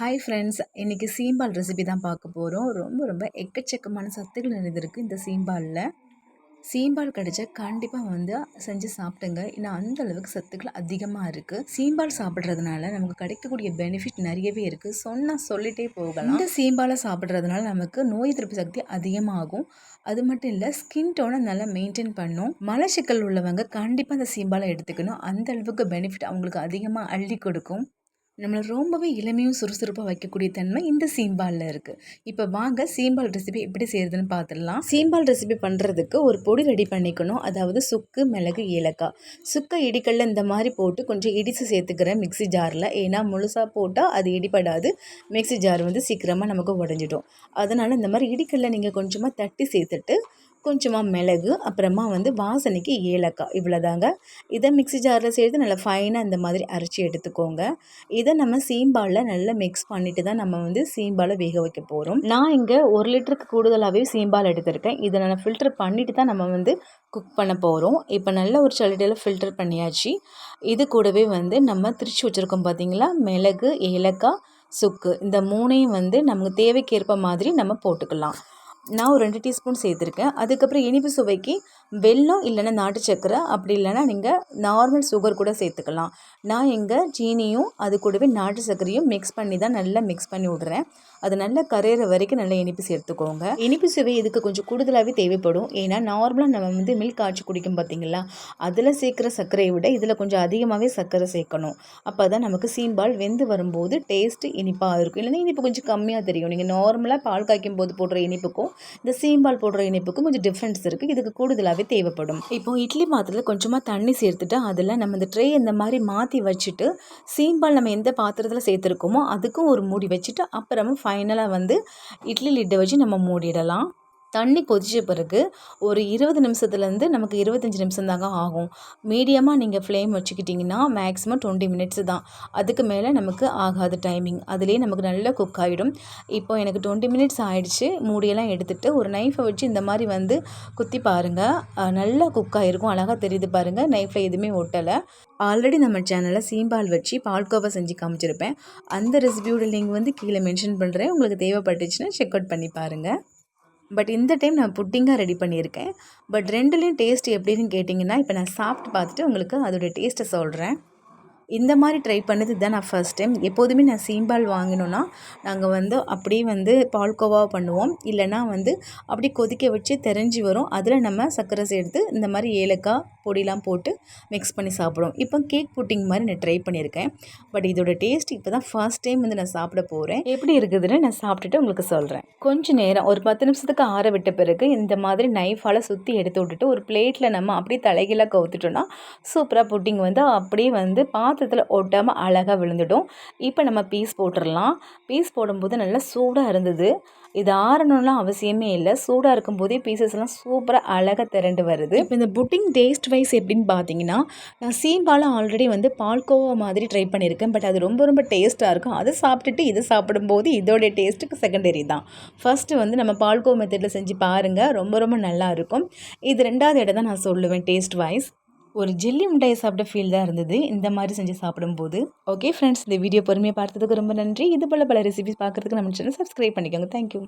Hi friends இன்றைக்கி சீம்பால் recipe தான் பார்க்க போகிறோம் ரொம்ப ரொம்ப எக்கச்சக்கமான சத்துக்கள் நிறைந்திருக்கு இந்த சீம்பாலில். சீம்பால் கிடைச்சா கண்டிப்பாக வந்து செஞ்சு சாப்பிட்டுங்க ஏன்னா அந்த அளவுக்கு சத்துக்கள் அதிகமாக இருக்குது சீம்பால் சாப்பிட்றதுனால நமக்கு கிடைக்கக்கூடிய பெனிஃபிட் நிறையவே இருக்குது சொன்னால் சொல்லிகிட்டே போகலாம். இந்த சீம்பாலை சாப்பிட்றதுனால நமக்கு நோய் எதிர்ப்பு சக்தி அதிகமாகும். அது மட்டும் இல்லை ஸ்கின் டோனை நல்லா மெயின்டைன் பண்ணும். மலச்சிக்கல் உள்ளவங்க கண்டிப்பாக அந்த சீம்பாலை எடுத்துக்கணும். அந்த அளவுக்கு பெனிஃபிட் அவங்களுக்கு அதிகமாக அள்ளி கொடுக்கும். நம்மளை ரொம்பவே இளமையும் சுறுசுறுப்பாக வைக்கக்கூடிய தன்மை இந்த சீம்பாலில் இருக்குது இப்போ வாங்க சீம்பால் ரெசிபி எப்படி செய்கிறதுன்னு பார்த்துடலாம் சீம்பால் ரெசிபி பண்ணுறதுக்கு ஒரு பொடி ரெடி பண்ணிக்கணும். அதாவது சுக்கு மிளகு ஏலக்காய். சுக்கை இடிக்கல்ல இந்த மாதிரி போட்டு கொஞ்சம் இடித்து சேர்த்துக்கிறேன் மிக்சி ஜாரில் ஏன்னா முழுசாக போட்டால் அது இடிப்படாது மிக்சி ஜார் வந்து சீக்கிரமாக நமக்கு உடஞ்சிடும். அதனால் இந்த மாதிரி இடிக்கல்ல நீங்கள் கொஞ்சமாக தட்டி சேர்த்துட்டு கொஞ்சமாக மிளகு அப்புறமா வந்து வாசனைக்கு ஏலக்காய். இவ்வளோதாங்க இதை மிக்சி ஜாரில் சேர்த்து நல்லா ஃபைனாக இந்த மாதிரி அரைச்சி எடுத்துக்கோங்க. இதை நம்ம சீம்பாலில் நல்லா மிக்ஸ் பண்ணிவிட்டு தான் நம்ம வந்து சீம்பாலை வேக வைக்க போகிறோம் நான் இங்கே ஒரு லிட்டருக்கு கூடுதலாகவே சீம்பால் எடுத்திருக்கேன். இதை நான் ஃபில்டர் பண்ணிவிட்டு தான் நம்ம வந்து குக் பண்ண போகிறோம் இப்போ நல்ல ஒரு சளிடையில் ஃபில்டர் பண்ணியாச்சு. இது கூடவே வந்து நம்ம திரிச்சு வச்சுருக்கோம் பார்த்தீங்களா மிளகு ஏலக்காய் சுக்கு. இந்த மூணையும் வந்து நமக்கு தேவைக்கேற்ப மாதிரி நம்ம போட்டுக்கலாம். நான் ஒரு ரெண்டு டீஸ்பூன் சேர்த்துருக்கேன். அதுக்கப்புறம் இனிப்பு சுவைக்கு வெல்லம் இல்லைன்னா நாட்டு சக்கரை அப்படி இல்லைன்னா நீங்கள் நார்மல் சுகர் கூட சேர்த்துக்கலாம். நான் இங்கே சீனியும் அது கூடவே நாட்டு சர்க்கரையும் மிக்ஸ் பண்ணி தான் நல்லா மிக்ஸ் பண்ணி விட்றேன். அது நல்லா கரையிற வரைக்கும் நல்லா இனிப்பு சேர்த்துக்கோங்க. இனிப்பு சுவை இதுக்கு கொஞ்சம் கூடுதலாகவே தேவைப்படும். ஏன்னா நார்மலாக நம்ம வந்து மில்க் காய்ச்சி குடிக்கும் பார்த்தீங்களா அதில் சேர்க்குற சர்க்கரையை விட இதில் கொஞ்சம் அதிகமாகவே சர்க்கரை சேர்க்கணும். அப்போ தான் நமக்கு சீம்பால் வெந்து வரும்போது டேஸ்ட்டு இனிப்பாக இருக்கும். இல்லைன்னா இனிப்பு கொஞ்சம் கம்மியாக தெரியும். நீங்கள் நார்மலாக பால் காய்க்கும் போது போடுற இனிப்புக்கும் இந்த சீம்பால் போடுற இனிப்புக்கும் கொஞ்சம் டிஃப்ரென்ஸ் இருக்குது இதுக்கு கூடுதலாகவே தேவைப்படும். இப்போ இட்லி பாத்திரத்தில் கொஞ்சமாக தண்ணி சேர்த்துட்டு அதில் நம்ம இந்த ட்ரே இந்த மாதிரி மாற்றி வச்சுட்டு சீம்பால் நம்ம எந்த பாத்திரத்தில் சேர்த்துருக்கோமோ அதுக்கும் ஒரு மூடி வச்சுட்டு அப்புறமா ஃபைனலாக வந்து இட்லி லிட்டை வச்சு நம்ம மூடிடலாம். தண்ணி கொதித்த பிறகு ஒரு இருபது நிமிஷத்துலேருந்து நமக்கு இருபத்தஞ்சி நிமிஷம் தாங்க ஆகும். மீடியமாக நீங்கள் ஃப்ளேம் வச்சுக்கிட்டிங்கன்னா மேக்ஸிமம் டுவெண்ட்டி மினிட்ஸ் தான். அதுக்கு மேலே நமக்கு ஆகாது டைமிங். அதுலேயே நமக்கு நல்லா குக் ஆகிடும். இப்போ எனக்கு டுவெண்ட்டி மினிட்ஸ் ஆகிடுச்சு மூடியெல்லாம் எடுத்துகிட்டு ஒரு நைஃபை வச்சு இந்த மாதிரி வந்து குத்தி பாருங்கள் நல்லா குக் ஆகிருக்கும். அழகாக தெரியுது பாருங்கள் நைஃப்பில் எதுவுமே ஒட்டலை. ஆல்ரெடி நம்ம சேனலில் சீம்பால் வச்சு பால்கோவா செஞ்சு காமிச்சிருப்பேன். அந்த ரெசிபியோட லிங்க் வந்து கீழே மென்ஷன் பண்ணுறேன். உங்களுக்கு தேவைப்பட்டுச்சுன்னா செக் அவுட் பண்ணி பாருங்கள் பட் இந்த டைம் நான் புட்டிங்காக ரெடி பண்ணியிருக்கேன். பட் ரெண்டுலேயும் டேஸ்ட் எப்படின்னு கேட்டிங்கன்னா இப்போ நான் சாப்பிட்டு பார்த்துட்டு உங்களுக்கு அதோடய டேஸ்ட்டை சொல்கிறேன் இந்த மாதிரி ட்ரை பண்ணது தான் நான் ஃபஸ்ட் டைம் எப்போதுமே நான் சீம்பால் வாங்கினோன்னா நாங்கள் வந்து அப்படியே வந்து பால்கோவா பண்ணுவோம். இல்லைனா வந்து அப்படியே கொதிக்க வச்சு தெரிஞ்சு வரும். அதில் நம்ம சர்க்கரை சேர்த்து இந்த மாதிரி ஏலக்காய் பொடிலாம் போட்டு மிக்ஸ் பண்ணி சாப்பிடுவோம். இப்போ கேக் புட்டிங் மாதிரி நான் ட்ரை பண்ணியிருக்கேன். பட் இதோட டேஸ்ட் இப்போ தான் ஃபர்ஸ்ட் டைம் வந்து நான் சாப்பிட போகிறேன் எப்படி இருக்குதுன்னு நான் சாப்பிட்டுட்டு உங்களுக்கு சொல்கிறேன் கொஞ்சம் நேரம் ஒரு பத்து நிமிஷத்துக்கு ஆற விட்ட பிறகு இந்த மாதிரி நைஃபால் சுற்றி எடுத்து விட்டுட்டு ஒரு பிளேட்டில் நம்ம அப்படியே தலைகீழாக கவுத்துட்டோம்னா சூப்பராக புட்டிங் வந்து அப்படியே வந்து பார்த்து பாத்திரத்தில் ஒட்டாமல் அழகாக விழுந்துடும். இப்போ நம்ம பீஸ் போட்டுடலாம் பீஸ் போடும்போது நல்லா சூடாக இருந்தது. இது ஆறணும்லாம் அவசியமே இல்லை. சூடாக இருக்கும் போதே பீசஸ்லாம் சூப்பராக அழகாக திரண்டு வருது. இப்போ இந்த புட்டிங் டேஸ்ட் வைஸ் எப்படின்னு பார்த்தீங்கன்னா நான் சீம்பால் ஆல்ரெடி வந்து பால்கோவா மாதிரி ட்ரை பண்ணியிருக்கேன் பட் அது ரொம்ப ரொம்ப டேஸ்ட்டாக இருக்கும். அதை சாப்பிட்டுட்டு இது சாப்பிடும்போது இதோடைய டேஸ்ட்டுக்கு செகண்டரி தான். ஃபஸ்ட்டு வந்து நம்ம பால்கோவா மெத்தடில் செஞ்சு பாருங்கள் ரொம்ப ரொம்ப நல்லா இருக்கும். இது ரெண்டாவது இடம் தான் நான் சொல்லுவேன் டேஸ்ட் வைஸ். ஒரு ஜெல்லி மிட்டாயை சாப்பிட்ட ஃபீல் தான் இருந்தது. இந்த மாதிரி செஞ்சு சாப்பிடும்போது. ஓகே ஃப்ரெண்ட்ஸ் இந்த வீடியோ பொறுமையாக பார்த்ததுக்கு ரொம்ப நன்றி. இது போல் பல ரெசிபிஸ் பார்க்குறதுக்கு நம்ம சேனல் சப்ஸ்கிரைப் பண்ணிக்கோங்க. தேங்க்யூ